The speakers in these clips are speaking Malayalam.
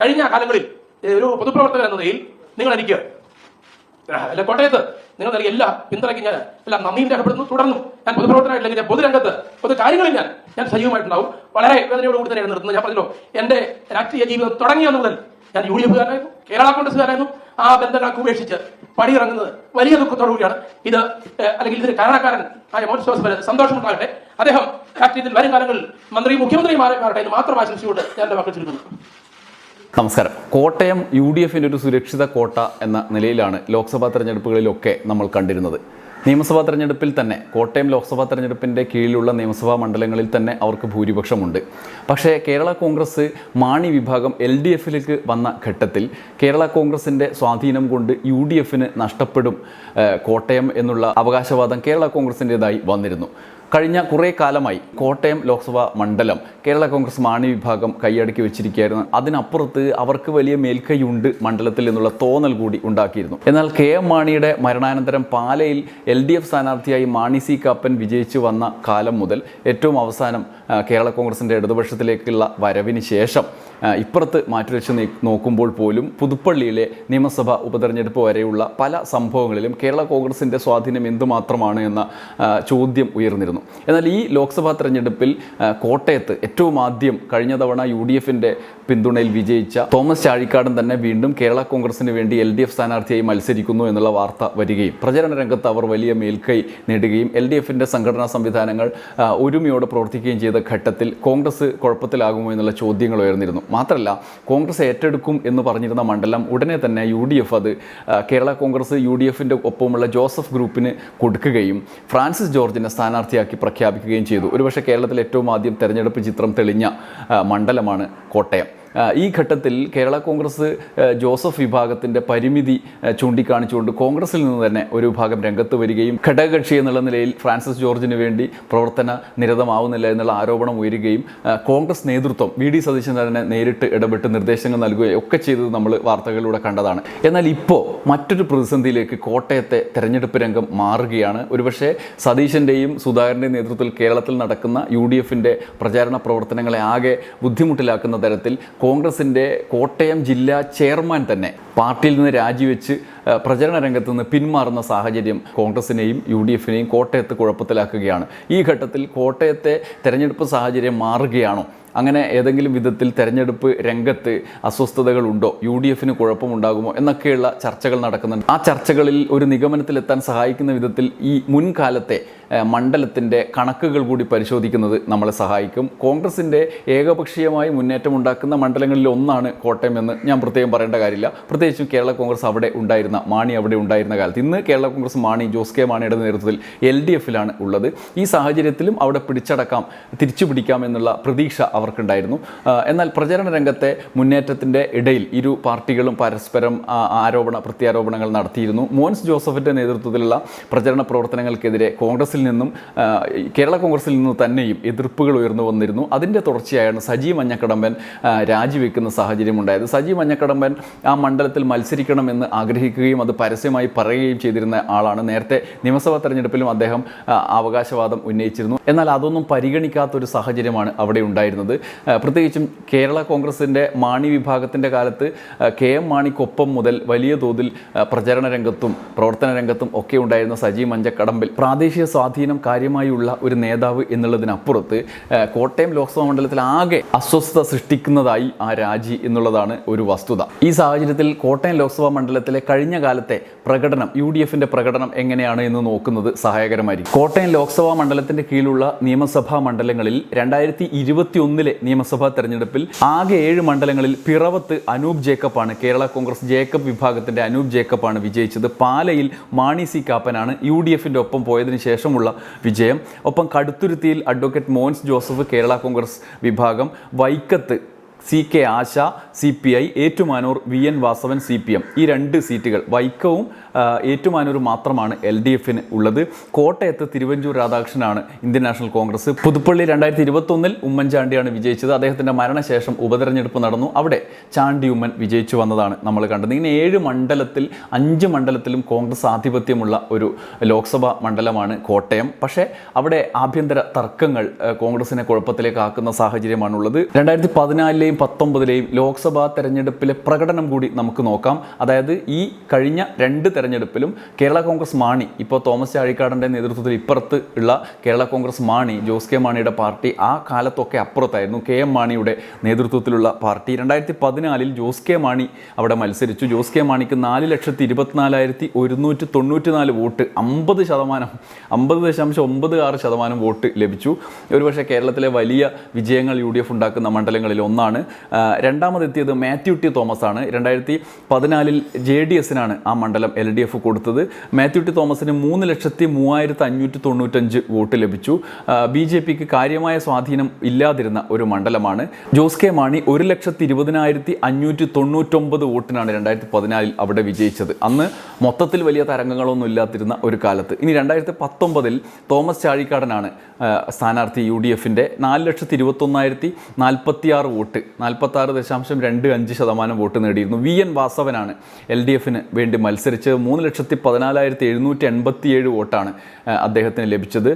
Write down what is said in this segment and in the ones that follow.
കഴിഞ്ഞ കാലങ്ങളിൽ ഒരു പൊതുപ്രവർത്തകൻ എന്ന നിലയിൽ നിങ്ങൾ എനിക്ക് അല്ല കോട്ടയത്ത് നിങ്ങൾ നൽകിയ എല്ലാ പിന്തുണയ്ക്ക് ഞാൻ എല്ലാം നന്ദിയും രേഖപ്പെടുന്നു തുടർന്നു ഞാൻ പൊതുപ്രവർത്തനമായിട്ട് ഞാൻ പൊതുരംഗത്ത് പൊതു കാര്യങ്ങളിൽ ഞാൻ ഞാൻ സജീവമായിട്ടുണ്ടാവും. വളരെ വേദനയോടുകൂടി തന്നെയാണ് നിർത്തുന്നത്. ഞാൻ പറഞ്ഞല്ലോ എന്റെ രാഷ്ട്രീയ ജീവിതം തുടങ്ങിയ മുതൽ ഞാൻ യു ഡി എഫുകാരനായിരുന്നു കേരള കോൺഗ്രസ്സുകാരായിരുന്നു ആ ബന്ധങ്ങളൊക്കെ ഉപേക്ഷിച്ച് പടിയിറങ്ങുന്നത് വലിയ ദുഃഖത്തോടുകൂടിയാണ് ഇത് അല്ലെങ്കിൽ ഇതിന് കാരണക്കാരൻ ആയ മോഹൻ ജോസഫിന് സന്തോഷമുണ്ടാകട്ടെ. അദ്ദേഹം രാഷ്ട്രീയത്തിൽ വരും കാലങ്ങളിൽ മന്ത്രി മുഖ്യമന്ത്രിമാരെ മാത്രം ആശംസിച്ചുകൊണ്ട് ഞാൻ എന്റെ വാക്കിച്ചിരിക്കുന്നു ചുരുക്കുന്നു. നമസ്കാരം. കോട്ടയം യു ഡി എഫിന്റെ ഒരു സുരക്ഷിത കോട്ട എന്ന നിലയിലാണ് ലോക്സഭാ തെരഞ്ഞെടുപ്പുകളിലൊക്കെ നമ്മൾ കണ്ടിരുന്നത്. നിയമസഭാ തെരഞ്ഞെടുപ്പിൽ തന്നെ കോട്ടയം ലോക്സഭാ തെരഞ്ഞെടുപ്പിന്റെ കീഴിലുള്ള നിയമസഭാ മണ്ഡലങ്ങളിൽ തന്നെ അവർക്ക് ഭൂരിപക്ഷമുണ്ട്. പക്ഷേ കേരള കോൺഗ്രസ് മാണി വിഭാഗം എൽ ഡി എഫിലേക്ക് വന്ന ഘട്ടത്തിൽ കേരള കോൺഗ്രസിന്റെ സ്വാധീനം കൊണ്ട് യു ഡി എഫിന് നഷ്ടപ്പെടും കോട്ടയം എന്നുള്ള അവകാശവാദം കേരള കോൺഗ്രസിന്റെതായി വന്നിരുന്നു. കഴിഞ്ഞ കുറേ കാലമായി കോട്ടയം ലോക്സഭാ മണ്ഡലം കേരള കോൺഗ്രസ് മാണി വിഭാഗം കൈയടക്കി വെച്ചിരിക്കുകയായിരുന്നു. അതിനപ്പുറത്ത് അവർക്ക് വലിയ മേൽക്കൈയുണ്ട് മണ്ഡലത്തിൽ എന്നുള്ള തോന്നൽ കൂടി ഉണ്ടാക്കിയിരുന്നു. എന്നാൽ കെ എം മാണിയുടെ മരണാനന്തരം പാലയിൽ എൽ ഡി എഫ് സ്ഥാനാർത്ഥിയായി മാണി സി കാപ്പൻ വിജയിച്ചു വന്ന കാലം മുതൽ ഏറ്റവും അവസാനം കേരള കോൺഗ്രസിന്റെ ഇടതുപക്ഷത്തിലേക്കുള്ള വരവിന് ശേഷം ഇപ്പുറത്ത് മാറ്റിവെച്ച് വെച്ച് നോക്കുമ്പോൾ പോലും പുതുപ്പള്ളിയിലെ നിയമസഭാ ഉപതെരഞ്ഞെടുപ്പ് വരെയുള്ള പല സംഭവങ്ങളിലും കേരള കോൺഗ്രസിന്റെ സ്വാധീനം എന്തുമാത്രമാണ് എന്ന ചോദ്യം ഉയർന്നിരുന്നു. എന്നാൽ ഈ ലോക്സഭാ തെരഞ്ഞെടുപ്പിൽ കോട്ടയത്ത് ഏറ്റവും ആദ്യം കഴിഞ്ഞ തവണ യു ഡി എഫിന്റെ പിന്തുണയിൽ വിജയിച്ച തോമസ് ചാഴിക്കാടൻ തന്നെ വീണ്ടും കേരള കോൺഗ്രസിന് വേണ്ടി എൽ ഡി എഫ് സ്ഥാനാർത്ഥിയായി മത്സരിക്കുന്നു എന്നുള്ള വാർത്ത വരികയും പ്രചരണ രംഗത്ത് അവർ വലിയ മേൽക്കൈ നേടുകയും എൽ ഡി എഫിന്റെ സംഘടനാ സംവിധാനങ്ങൾ ഒരുമയോടെ പ്രവർത്തിക്കുകയും ചെയ്ത ഘട്ടത്തിൽ കോൺഗ്രസ് കുഴപ്പത്തിലാകുമോ എന്നുള്ള ചോദ്യങ്ങൾ ഉയർന്നിരുന്നു. മാത്രമല്ല കോൺഗ്രസ് ഏറ്റെടുക്കും എന്ന് പറഞ്ഞിരുന്ന മണ്ഡലം ഉടനെ തന്നെ യു ഡി എഫ് അത് കേരള കോൺഗ്രസ് യു ഡി എഫിന്റെ ഒപ്പമുള്ള ജോസഫ് ഗ്രൂപ്പിന് കൊടുക്കുകയും ഫ്രാൻസിസ് ജോർജിനെ സ്ഥാനാർത്ഥിയാക്കി പ്രഖ്യാപിക്കുകയും ചെയ്തു. ഒരുപക്ഷെ കേരളത്തിൽ ഏറ്റവും ആദ്യം തെരഞ്ഞെടുപ്പ് ചിത്രം തെളിഞ്ഞ മണ്ഡലമാണ് കോട്ടയം. ഈ ഘട്ടത്തിൽ കേരള കോൺഗ്രസ് ജോസഫ് വിഭാഗത്തിന്റെ പരിമിതി ചൂണ്ടിക്കാണിച്ചുകൊണ്ട് കോൺഗ്രസിൽ നിന്ന് തന്നെ ഒരു വിഭാഗം രംഗത്ത് വരികയും ഘടകകക്ഷി എന്നുള്ള നിലയിൽ ഫ്രാൻസിസ് ജോർജിന് വേണ്ടി പ്രവർത്തന നിരതമാവുന്നില്ല എന്നുള്ള ആരോപണം ഉയരുകയും കോൺഗ്രസ് നേതൃത്വം വി ഡി സതീശൻ തന്നെ നേരിട്ട് ഇടപെട്ട് നിർദ്ദേശങ്ങൾ നൽകുകയും ഒക്കെ ചെയ്തത് നമ്മൾ വാർത്തകളിലൂടെ കണ്ടതാണ്. എന്നാൽ ഇപ്പോൾ മറ്റൊരു പ്രതിസന്ധിയിലേക്ക് കോട്ടയത്തെ തെരഞ്ഞെടുപ്പ് രംഗം മാറുകയാണ്. ഒരുപക്ഷെ സതീശന്റെയും സുധാകരന്റെയും നേതൃത്വത്തിൽ കേരളത്തിൽ നടക്കുന്ന യു ഡി എഫിന്റെ പ്രചാരണ പ്രവർത്തനങ്ങളെ ആകെ ബുദ്ധിമുട്ടിലാക്കുന്ന തരത്തിൽ കോൺഗ്രസിന്റെ കോട്ടയം ജില്ലാ ചെയർമാൻ തന്നെ പാർട്ടിയിൽ നിന്ന് രാജിവെച്ച് പ്രചരണ രംഗത്ത് നിന്ന് പിന്മാറുന്ന സാഹചര്യം കോൺഗ്രസിനെയും യു ഡി എഫിനെയും കോട്ടയത്ത് കുഴപ്പത്തിലാക്കുകയാണ്. ഈ ഘട്ടത്തിൽ കോട്ടയത്തെ തെരഞ്ഞെടുപ്പ് സാഹചര്യം മാറുകയാണോ? അങ്ങനെ ഏതെങ്കിലും വിധത്തിൽ തെരഞ്ഞെടുപ്പ് രംഗത്ത് അസ്വസ്ഥതകളുണ്ടോ യു ഡി എഫിന് കുഴപ്പമുണ്ടാകുമോ? എന്നൊക്കെയുള്ള ചർച്ചകൾ നടക്കുന്നുണ്ട്. ആ ചർച്ചകളിൽ ഒരു നിഗമനത്തിലെത്താൻ സഹായിക്കുന്ന വിധത്തിൽ ഈ മുൻകാലത്തെ മണ്ഡലത്തിന്റെ കണക്കുകൾ കൂടി പരിശോധിക്കുന്നത് നമ്മളെ സഹായിക്കും. കോൺഗ്രസിന്റെ ഏകപക്ഷീയമായി മുന്നേറ്റമുണ്ടാക്കുന്ന മണ്ഡലങ്ങളിൽ ഒന്നാണ് കോട്ടയം എന്ന് ഞാൻ പ്രത്യേകം പറയേണ്ട കാര്യമില്ല. പ്രത്യേകിച്ചും കേരള കോൺഗ്രസ് അവിടെ ഉണ്ടായിരുന്ന മാണി അവിടെ ഉണ്ടായിരുന്ന കാലത്ത്. ഇന്ന് കേരള കോൺഗ്രസ് മാണി ജോസ് കെ മാണിയുടെ നേതൃത്വത്തിൽ എൽ ഡി എഫിലാണ് ഉള്ളത്. ഈ സാഹചര്യത്തിലും അവിടെ പിടിച്ചടക്കാം തിരിച്ചു പിടിക്കാം എന്നുള്ള പ്രതീക്ഷ അവർക്കുണ്ടായിരുന്നു. എന്നാൽ പ്രചരണ രംഗത്തെ മുന്നേറ്റത്തിന്റെ ഇടയിൽ ഇരു പാർട്ടികളും പരസ്പരം ആരോപണ പ്രത്യാരോപണങ്ങൾ നടത്തിയിരുന്നു. മോൻസ് ജോസഫിന്റെ നേതൃത്വത്തിലുള്ള പ്രചരണ പ്രവർത്തനങ്ങൾക്കെതിരെ കോൺഗ്രസിൽ നിന്നും കേരള കോൺഗ്രസിൽ നിന്ന് തന്നെയും എതിർപ്പുകൾ ഉയർന്നു വന്നിരുന്നു. അതിന്റെ തുടർച്ചയായാണ് സജി മഞ്ഞക്കടമ്പൻ രാജിവെക്കുന്ന സാഹചര്യം ഉണ്ടായത്. സജി മഞ്ഞക്കടമ്പൻ ആ മണ്ഡലത്തിൽ മത്സരിക്കണമെന്ന് ആഗ്രഹിക്കുകയും അത് പരസ്യമായി പറയുകയും ചെയ്തിരുന്ന ആളാണ്. നേരത്തെ നിയമസഭാ തെരഞ്ഞെടുപ്പിലും അദ്ദേഹം അവകാശവാദം ഉന്നയിച്ചിരുന്നു. എന്നാൽ അതൊന്നും പരിഗണിക്കാത്തൊരു സാഹചര്യമാണ് അവിടെ ഉണ്ടായിരുന്നത്. പ്രത്യേകിച്ചും കേരള കോൺഗ്രസിന്റെ മാണി വിഭാഗത്തിന്റെ കാലത്ത് കെ എം മാണിക്കൊപ്പം മുതൽ വലിയ തോതിൽ പ്രചരണ രംഗത്തും പ്രവർത്തന രംഗത്തും ഒക്കെ ഉണ്ടായിരുന്ന സജി മഞ്ചക്കടമ്പിൽ പ്രാദേശിക സ്വാധീനം കാര്യമായുള്ള ഒരു നേതാവ് എന്നുള്ളതിനപ്പുറത്ത് കോട്ടയം ലോക്സഭാ മണ്ഡലത്തിൽ ആകെ അസ്വസ്ഥത സൃഷ്ടിക്കുന്നതായി ആ രാജി എന്നുള്ളതാണ് ഒരു വസ്തുത. ഈ സാഹചര്യത്തിൽ കോട്ടയം ലോക്സഭാ മണ്ഡലത്തിലെ കഴിഞ്ഞ കാലത്തെ പ്രകടനം യു ഡി എഫിന്റെ പ്രകടനം എങ്ങനെയാണ് എന്ന് നോക്കുന്നത് സഹായകരമായിരിക്കും. കോട്ടയം ലോക്സഭാ മണ്ഡലത്തിന്റെ കീഴിലുള്ള നിയമസഭാ മണ്ഡലങ്ങളിൽ രണ്ടായിരത്തി ഇരുപത്തി ഒന്നിലെ നിയമസഭാ തെരഞ്ഞെടുപ്പിൽ ആകെ ഏഴ് മണ്ഡലങ്ങളിൽ പിറവത്ത് അനൂപ് ജേക്കബാണ് കേരള കോൺഗ്രസ് ജേക്കബ് വിഭാഗത്തിന്റെ അനൂപ് ജേക്കബാണ് വിജയിച്ചത്. പാലയിൽ മാണി സി കാപ്പനാണ് യു ഡി എഫിന്റെ ഒപ്പം പോയതിനു ശേഷമുള്ള വിജയം. ഒപ്പം കടുത്തുരുത്തിയിൽ അഡ്വക്കേറ്റ് മോൻസ് ജോസഫ് കേരള കോൺഗ്രസ് വിഭാഗം വൈക്കത്ത് C K Asha C P I Ettumanoor V N Vasavan C P M. ഈ രണ്ട് സീറ്റുകൾ വൈക്കവും ഏറ്റുമാനൂർ മാത്രമാണ് എൽ ഡി എഫിന് ഉള്ളത്. കോട്ടയത്ത് തിരുവഞ്ചൂർ രാധാകൃഷ്ണനാണ് ഇന്ത്യൻ നാഷണൽ കോൺഗ്രസ്. പുതുപ്പള്ളി രണ്ടായിരത്തി ഇരുപത്തൊന്നിൽ ഉമ്മൻചാണ്ടിയാണ് വിജയിച്ചത്. അദ്ദേഹത്തിന്റെ മരണശേഷം ഉപതെരഞ്ഞെടുപ്പ് നടന്നു. അവിടെ ചാണ്ടി ഉമ്മൻ വിജയിച്ചു വന്നതാണ് നമ്മൾ കണ്ടത്. ഇങ്ങനെ ഏഴ് മണ്ഡലത്തിൽ അഞ്ച് മണ്ഡലത്തിലും കോൺഗ്രസ് ആധിപത്യമുള്ള ഒരു ലോക്സഭാ മണ്ഡലമാണ് കോട്ടയം. പക്ഷേ അവിടെ ആഭ്യന്തര തർക്കങ്ങൾ കോൺഗ്രസിനെ കുഴപ്പത്തിലേക്ക് ആക്കുന്ന സാഹചര്യമാണുള്ളത്. രണ്ടായിരത്തി പതിനാലിലെയും പതിനെട്ടിലെയും പത്തൊമ്പതിലെയും ലോക്സഭാ തെരഞ്ഞെടുപ്പിലെ പ്രകടനം കൂടി നമുക്ക് നോക്കാം. അതായത് ഈ കഴിഞ്ഞ രണ്ട് തെരഞ്ഞെടുപ്പിലും കേരള കോൺഗ്രസ് മാണി ഇപ്പോൾ തോമസ് ചാഴിക്കാടന്റെ നേതൃത്വത്തിൽ ഇപ്പുറത്ത് ഉള്ള കേരള കോൺഗ്രസ് മാണി ജോസ് കെ മാണിയുടെ പാർട്ടി ആ കാലത്തൊക്കെ അപ്പുറത്തായിരുന്നു കെ എം മാണിയുടെ നേതൃത്വത്തിലുള്ള പാർട്ടി. രണ്ടായിരത്തി പതിനാലിൽ ജോസ് കെ മാണി അവിടെ മത്സരിച്ചു. ജോസ് കെ മാണിക്ക് നാല് ലക്ഷത്തി ഇരുപത്തിനാലായിരത്തി ഒരുന്നൂറ്റി തൊണ്ണൂറ്റി നാല് വോട്ട് അമ്പത് ശതമാനം അമ്പത് ദശാംശം ഒമ്പത് ആറ് ശതമാനം വോട്ട് ലഭിച്ചു. ഒരുപക്ഷെ കേരളത്തിലെ വലിയ വിജയങ്ങൾ യു ഡി എഫ് ഉണ്ടാക്കുന്ന മണ്ഡലങ്ങളിൽ ഒന്നാണ്. രണ്ടാമതെത്തിയത് മാത്യു ടി തോമസ് ആണ് രണ്ടായിരത്തി പതിനാലിൽ ജെ ഡി എസിനാണ് ആ മണ്ഡലം എൽ ഡി എഫ് കൊടുത്തത്. മാത്യു ടി തോമസിന് മൂന്ന് ലക്ഷത്തി മൂവായിരത്തി അഞ്ഞൂറ്റി തൊണ്ണൂറ്റഞ്ച് വോട്ട് ലഭിച്ചു. ബി ജെ പിക്ക് കാര്യമായ സ്വാധീനം ഇല്ലാതിരുന്ന ഒരു മണ്ഡലമാണ്. ജോസ് കെ മാണി ഒരു ലക്ഷത്തി ഇരുപതിനായിരത്തി അഞ്ഞൂറ്റി തൊണ്ണൂറ്റൊമ്പത് വോട്ടിനാണ് രണ്ടായിരത്തി പതിനാലിൽ അവിടെ വിജയിച്ചത്. അന്ന് മൊത്തത്തിൽ വലിയ തരംഗങ്ങളൊന്നും ഇല്ലാതിരുന്ന ഒരു കാലത്ത്. ഇനി രണ്ടായിരത്തി പത്തൊമ്പതിൽ തോമസ് ചാഴിക്കാടനാണ് സ്ഥാനാർത്ഥി യു ഡി എഫിന്റെ നാല് ലക്ഷത്തി ഇരുപത്തൊന്നായിരത്തി നാൽപ്പത്തിയാറ് വോട്ട് നാൽപ്പത്തി ആറ് ദശാംശം രണ്ട് അഞ്ച് ശതമാനം വോട്ട് നേടിയിരുന്നു. വി എൻ വാസവനാണ് എൽ ഡി എഫിന് വേണ്ടി മത്സരിച്ചത്. മൂന്ന് ലക്ഷത്തി പതിനാലായിരത്തി എഴുന്നൂറ്റി എൺപത്തി ഏഴ് വോട്ടാണ് അദ്ദേഹത്തിന് ലഭിച്ചത്.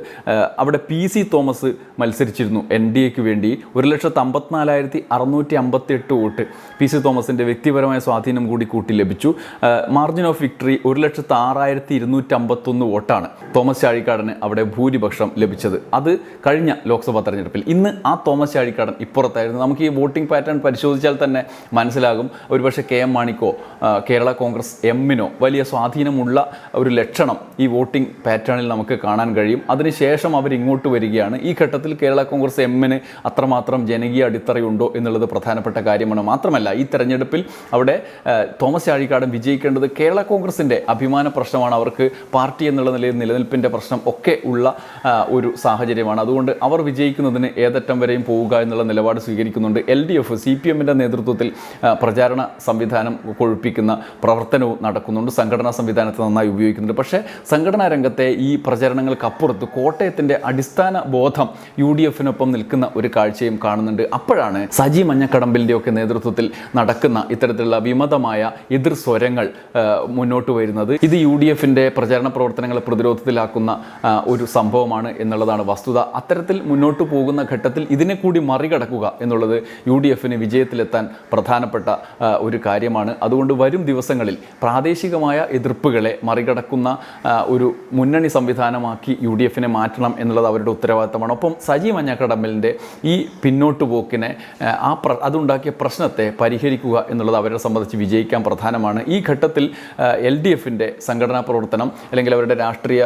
അവിടെ പി സി തോമസ് മത്സരിച്ചിരുന്നു എൻ ഡി എക്ക് വേണ്ടി. ഒരു ലക്ഷത്തി അമ്പത്തിനാലായിരത്തി അറുന്നൂറ്റി അമ്പത്തി എട്ട് വോട്ട് പി സി തോമസിന്റെ വ്യക്തിപരമായ സ്വാധീനം കൂടി കൂട്ടി ലഭിച്ചു. മാർജിൻ ഓഫ് വിക്ടറി ഒരു ലക്ഷത്തി ആറായിരത്തി ഇരുന്നൂറ്റി അമ്പത്തൊന്ന് വോട്ടാണ് തോമസ് ചാഴിക്കാടന് അവിടെ ഭൂരിപക്ഷം ലഭിച്ചത്. അത് കഴിഞ്ഞ ലോക്സഭാ തെരഞ്ഞെടുപ്പിൽ. ഇന്ന് ആ തോമസ് ചാഴിക്കാടൻ ഇപ്പുറത്തായിരുന്നു. നമുക്ക് ഈ വോട്ടിംഗ് പാറ്റേൺ പരിശോധിച്ചാൽ തന്നെ മനസ്സിലാകും. ഒരുപക്ഷെ കെ എം മാണിക്കോ കേരള കോൺഗ്രസ് എമ്മിനോ വലിയ സ്വാധീനമുള്ള ഒരു ലക്ഷണം ഈ വോട്ടിംഗ് പാറ്റേണിൽ നമുക്ക് കാണാൻ കഴിയും. അതിനുശേഷം അവർ ഇങ്ങോട്ട് വരികയാണ്. ഈ ഘട്ടത്തിൽ കേരള കോൺഗ്രസ് എമ്മിന് അത്രമാത്രം ജനകീയ അടിത്തറയുണ്ടോ എന്നുള്ളത് പ്രധാനപ്പെട്ട കാര്യമാണ്. മാത്രമല്ല ഈ തെരഞ്ഞെടുപ്പിൽ അവിടെ തോമസ് ചാഴിക്കാടൻ വിജയിക്കേണ്ടത് കേരള കോൺഗ്രസിന്റെ അഭിമാന പ്രശ്നമാണ്. അവർക്ക് പാർട്ടി എന്നുള്ള നിലയിൽ നിലനിൽപ്പിന്റെ പ്രശ്നം ഒക്കെ ഉള്ള ഒരു സാഹചര്യമാണ്. അതുകൊണ്ട് അവർ വിജയിക്കുന്നതിന് ഏതറ്റം വരെയും പോവുക എന്നുള്ള നിലപാട് സ്വീകരിക്കുന്നുണ്ട്. L D F C P എമ്മിന്റെ നേതൃത്വത്തിൽ പ്രചാരണ സംവിധാനം കൊഴുപ്പിക്കുന്ന പ്രവർത്തനവും നടക്കുന്നുണ്ട്. സംഘടനാ സംവിധാനത്തെ നന്നായി ഉപയോഗിക്കുന്നുണ്ട്. പക്ഷേ സംഘടനാ രംഗത്തെ ഈ പ്രചരണങ്ങൾക്കപ്പുറത്ത് കോട്ടയത്തിന്റെ അടിസ്ഥാന ബോധം യു ഡി എഫിനൊപ്പം നിൽക്കുന്ന ഒരു കാഴ്ചയും കാണുന്നുണ്ട്. അപ്പോഴാണ് സജി മഞ്ഞക്കടമ്പിന്റെ ഒക്കെ നേതൃത്വത്തിൽ നടക്കുന്ന ഇത്തരത്തിലുള്ള വിമതമായ എതിർ സ്വരങ്ങൾ മുന്നോട്ട് വരുന്നത്. ഇത് യു ഡി എഫിന്റെ പ്രചാരണ പ്രവർത്തനങ്ങളെ പ്രതിരോധത്തിലാക്കുന്ന ഒരു സംഭവമാണ് എന്നുള്ളതാണ് വസ്തുത. അത്തരത്തിൽ മുന്നോട്ട് പോകുന്ന ഘട്ടത്തിൽ ഇതിനെ കൂടി മറികടക്കുക എന്നുള്ളത് യു ഡി എഫിന് വിജയത്തിലെത്താൻ പ്രധാനപ്പെട്ട ഒരു കാര്യമാണ്. അതുകൊണ്ട് വരും ദിവസങ്ങളിൽ പ്രാദേശികമായ എതിർപ്പുകളെ മറികടക്കുന്ന ഒരു മുന്നണി സംവിധാനമാക്കി യു ഡി എഫിനെ മാറ്റണം എന്നുള്ളത് അവരുടെ ഉത്തരവാദിത്തമാണ്. ഒപ്പം സജി മഞ്ഞക്കടമ്പലിന്റെ ഈ പിന്നോട്ട് പോക്കിനെ ആ, പ്ര അതുണ്ടാക്കിയ പ്രശ്നത്തെ പരിഹരിക്കുക എന്നുള്ളത് അവരെ സംബന്ധിച്ച് വിജയിക്കാൻ പ്രധാനമാണ്. ഈ ഘട്ടത്തിൽ എൽ ഡി എഫിന്റെ സംഘടനാ പ്രവർത്തനം അല്ലെങ്കിൽ അവരുടെ രാഷ്ട്രീയ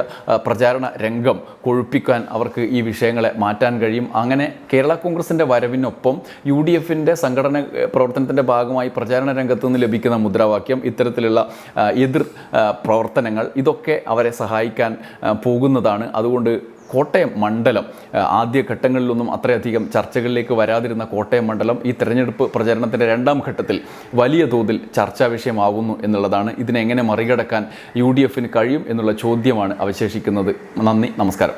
പ്രചാരണ രംഗം കൊഴുപ്പിക്കാൻ അവർക്ക് ഈ വിഷയങ്ങളെ മാറ്റാൻ കഴിയും. അങ്ങനെ കേരള കോൺഗ്രസിന്റെ വരവിനൊപ്പം യു ഡി എഫിന്റെ സംഘടന പ്രവർത്തനത്തിന്റെ ഭാഗമായി പ്രചാരണ രംഗത്തു നിന്ന് ലഭിക്കുന്ന മുദ്രാവാക്യം ഇത്തരത്തിലുള്ള എതിർ പ്രവർത്തനങ്ങൾ ഇതൊക്കെ അവരെ സഹായിക്കാൻ പോകുന്നതാണ്. അതുകൊണ്ട് കോട്ടയം മണ്ഡലം ആ, ആദ്യ ഘട്ടങ്ങളിലൊന്നും അത്രയധികം ചർച്ചകളിലേക്ക് വരാതിരുന്ന കോട്ടയം മണ്ഡലം ഈ തെരഞ്ഞെടുപ്പ് പ്രചരണത്തിന്റെ രണ്ടാം ഘട്ടത്തിൽ വലിയ തോതിൽ ചർച്ചാ വിഷയമാകുന്നു എന്നുള്ളതാണ്. ഇതിനെങ്ങനെ മറികടക്കാൻ യു കഴിയും എന്നുള്ള ചോദ്യമാണ് അവശേഷിക്കുന്നത്. നന്ദി നമസ്കാരം.